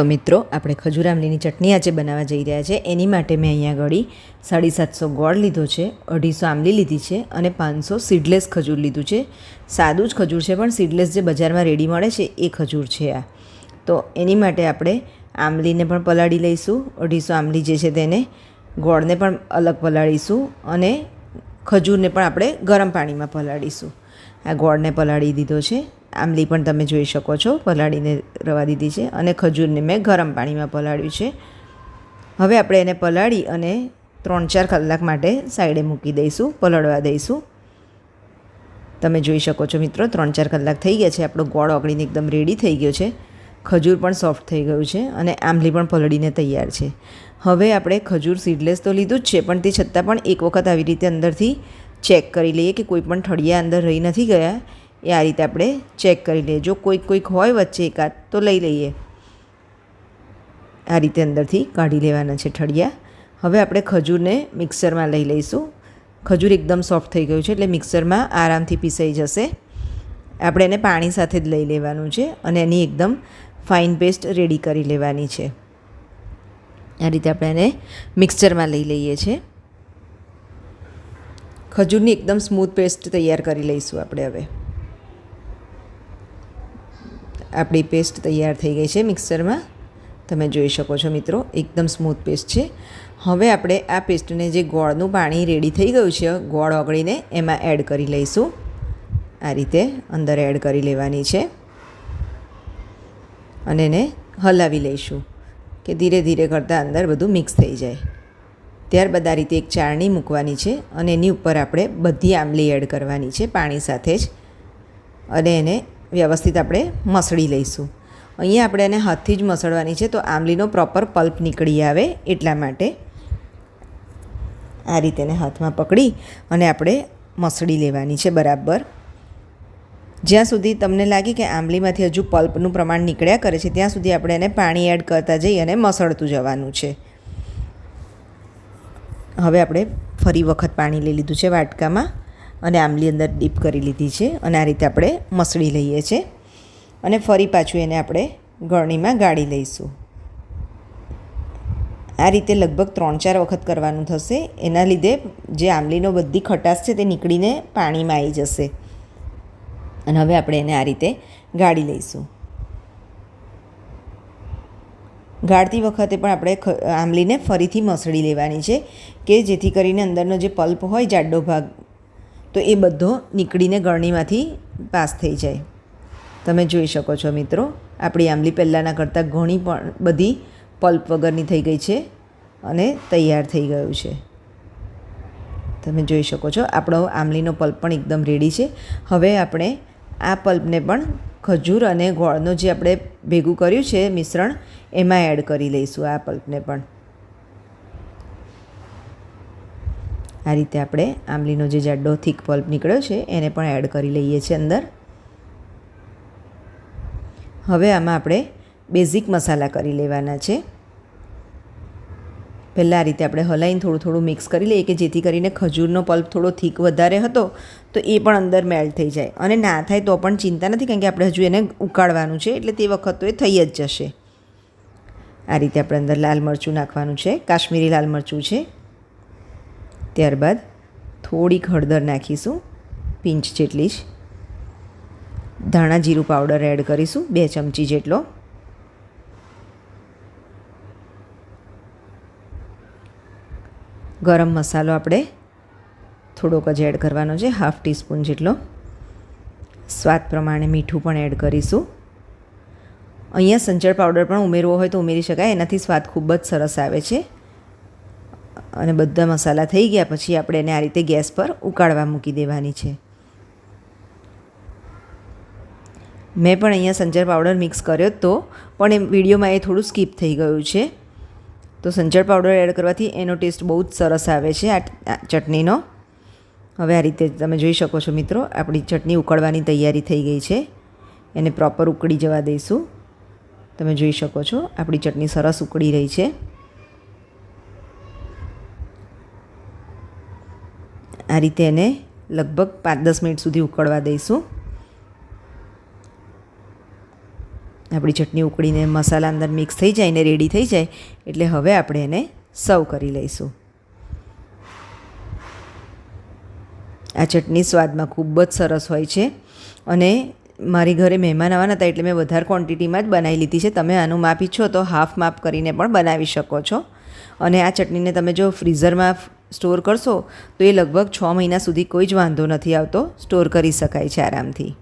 તો મિત્રો, આપણે ખજૂર આમલીની ચટણી આજે બનાવવા જઈ રહ્યા છે. એની માટે મેં અહીંયા ઘડી સાડી સાતસો ગોળ લીધો છે, અઢીસો આમલી લીધી છે અને પાંચસો સીડલેસ ખજૂર લીધું છે. સાદું જ ખજૂર છે, પણ સીડલેસ જે બજારમાં રેડી મળે છે, એ ખજૂર છે આ. તો એની માટે આપણે આમલીને પણ પલાળી લઈશું. અઢીસો આમલી જે છે તેને ગોળને પણ અલગ પલાળીશું અને ખજૂરને પણ આપણે ગરમ પાણીમાં પલાળીશું. આ ગોળને પલાળી દીધો છે. આમલી પણ તમે જોઈ શકો છો, પલાળીને રવા દીધી છે અને ખજૂરને મેં ગરમ પાણીમાં પલાળ્યું છે. હવે આપણે એને પલાળી અને ત્રણ ચાર કલાક માટે સાઈડે મૂકી દઈશું, પલળવા દઈશું. તમે જોઈ શકો છો મિત્રો, ત્રણ ચાર કલાક થઈ ગયા છે, આપણો ગોળ ઓગળીને એકદમ રેડી થઈ ગયો છે. ખજૂર પણ સોફ્ટ થઈ ગયું છે અને આંબલી પણ પલળીને તૈયાર છે. હવે આપણે ખજૂર સીડલેસ તો લીધું જ છે, પણ તે છતાં પણ એક વખત આવી રીતે અંદરથી ચેક કરી લઈએ કે કોઈ પણ ઠળિયા અંદર રહી નથી ગયા. એ આ રીતે આપણે ચેક કરી લઈએ. જો કોઈક કોઈક હોય વચ્ચે એકાદ, તો લઈ લઈએ. આ રીતે અંદરથી કાઢી લેવાના છે ઠળિયા. હવે આપણે ખજૂરને મિક્સરમાં લઈ લઈશું. ખજૂર એકદમ સોફ્ટ થઈ ગયું છે, એટલે મિક્સરમાં આરામથી પીસાઈ જશે. આપણે એને પાણી સાથે જ લઈ લેવાનું છે અને એની એકદમ ફાઇન પેસ્ટ રેડી કરી લેવાની છે. આ રીતે આપણે એને મિક્સચરમાં લઈ લઈએ છીએ. ખજૂરની એકદમ સ્મૂથ પેસ્ટ તૈયાર કરી લઈશું આપણે હવે. આપણી પેસ્ટ તૈયાર થઈ ગઈ છે મિક્સરમાં તમે જોઈ શકો છો મિત્રો, એકદમ સ્મૂથ પેસ્ટ છે. હવે આપણે આ પેસ્ટને જે ગોળનું પાણી રેડી થઈ ગયું છે, ગોળ ઓગળીને એમાં એડ કરી લઈશું. આ રીતે અંદર એડ કરી લેવાની છે. અને એને હલાવી લઈશું, કે ધીરે ધીરે કરતાં અંદર બધું મિક્સ થઈ જાય. ત્યારબાદ આ રીતે એક ચાળણી મૂકવાની છે અને એની ઉપર આપણે બધી આંબલી એડ કરવાની છે પાણી સાથે જ. અને એને વ્યવસ્થિત આપણે મસળી લઈશું. અહીંયા આપણે એને હાથથી જ મસળવાની છે, તો આંબલીનો પ્રોપર પલ્પ નીકળી આવે એટલા માટે. આ રીતે એને હાથમાં પકડી અને આપણે મસળી લેવાની છે બરાબર. જ્યાં સુધી તમને લાગે કે આંબલીમાંથી હજુ પલ્પનું પ્રમાણ નીકળ્યા કરે છે, ત્યાં સુધી આપણે એને પાણી એડ કરતા જઈ અને મસળતું જવાનું છે. હવે આપણે ફરી વખત પાણી લઈ લીધું છે વાટકામાં. અને આંબલી અંદર ડીપ કરી લીધી છે અને આ રીતે આપણે મસળી લઈએ છીએ અને ફરી પાછું એને આપણે ગળણીમાં ગાળી લઈશું. આ રીતે લગભગ ત્રણ ચાર વખત કરવાનું થશે. એના લીધે જે આંબલીનો બધી ખટાશ છે તે નીકળીને પાણીમાં આવી જશે. અને હવે આપણે એને આ રીતે ગાળી લઈશું. ગાળતી વખતે પણ આપણે આંબલીને ફરીથી મસળી લેવાની છે કે જેથી કરીને અંદરનો જે પલ્પ હોય જાડો ભાગ તો એ બધો નીકળીને ગળણીમાંથી પાસ થઈ જાય. તમે જોઈ શકો છો મિત્રો, આપણી આંબલી પહેલાંના કરતાં ઘણી પણ બધી પલ્પ વગરની થઈ ગઈ છે અને તૈયાર થઈ ગયું છે. તમે જોઈ શકો છો, આપણો આંબલીનો પલ્પ પણ એકદમ રેડી છે. હવે આપણે આ પલ્પને પણ ખજૂર અને ગોળનું જે આપણે ભેગું કર્યું છે મિશ્રણ, એમાં એડ કરી લઈશું આ પલ્પને પણ. આ રીતે આપણે આંબલીનો જે જાડો થીક પલ્પ નીકળ્યો છે, એને પણ એડ કરી લઈએ છીએ અંદર. હવે આમાં આપણે બેઝિક મસાલા કરી લેવાના છે. પહેલાં આ રીતે આપણે હલાઈને થોડું થોડું મિક્સ કરી લઈએ કે જેથી કરીને ખજૂરનો પલ્પ થોડો થીક વધારે હતો, તો એ પણ અંદર મેલ્ટ થઈ જાય. અને ના થાય તો પણ ચિંતા નથી, કારણ કે આપણે હજુ એને ઉકાળવાનું છે, એટલે તે વખત તો એ થઈ જ જશે. આ રીતે આપણે અંદર લાલ મરચું નાખવાનું છે, કાશ્મીરી લાલ મરચું છે. ત્યારબાદ થોડીક હળદર નાખીશું, પિંચ જેટલી જ. ધાણા જીરું પાવડર એડ કરીશું, બે ચમચી જેટલો. ગરમ મસાલો આપણે થોડોક જ એડ કરવાનો છે, હાફ ટીસ્પૂન જેટલો. સ્વાદ પ્રમાણે મીઠું પણ એડ કરીશું. અહીંયા સંચળ પાવડર પણ ઉમેરવો હોય તો ઉમેરી શકાય, એનાથી સ્વાદ ખૂબ જ સરસ આવે છે. અને બધા મસાલા થઈ ગયા, પછી આપણે એને આ રીતે ગેસ પર ઉકાળવા મૂકી દેવાની છે. મેં પણ અહીંયા સંચર પાવડર મિક્સ કર્યો તો, પણ એ વિડીયોમાં એ થોડું સ્કીપ થઈ ગયું છે. તો સંચર પાવડર એડ કરવાથી એનો ટેસ્ટ બહુ જ સરસ આવે છે આ ચટણીનો. હવે આ રીતે તમે જોઈ શકો છો મિત્રો, આપણી ચટણી ઉકળવાની તૈયારી થઈ ગઈ છે. એને પ્રોપર ઉકળી જવા દઈશું. તમે જોઈ શકો છો, આપણી ચટણી સરસ ઉકળી રહી છે. આ રીતે એને લગભગ પાંચ દસ મિનિટ સુધી ઉકળવા દઈશું. આપણી ચટણી ઉકળીને મસાલા અંદર મિક્સ થઈ જાય ને રેડી થઈ જાય એટલે હવે આપણે એને સર્વ કરી લઈશું. આ ચટણી સ્વાદમાં ખૂબ જ સરસ હોય છે અને મારી ઘરે મહેમાન આવવાના હતા એટલે મેં વધારે ક્વોન્ટિટીમાં જ બનાવી લીધી છે. તમે આનું માપ ઈચ્છો તો હાફ માપ કરીને પણ બનાવી શકો છો. અને આ ચટણીને તમે જો ફ્રીઝરમાં સ્ટોર કરશો, તો એ લગભગ છ મહિના સુધી કોઈ જ વાંધો નથી આવતો. સ્ટોર કરી શકાય છે આરામથી.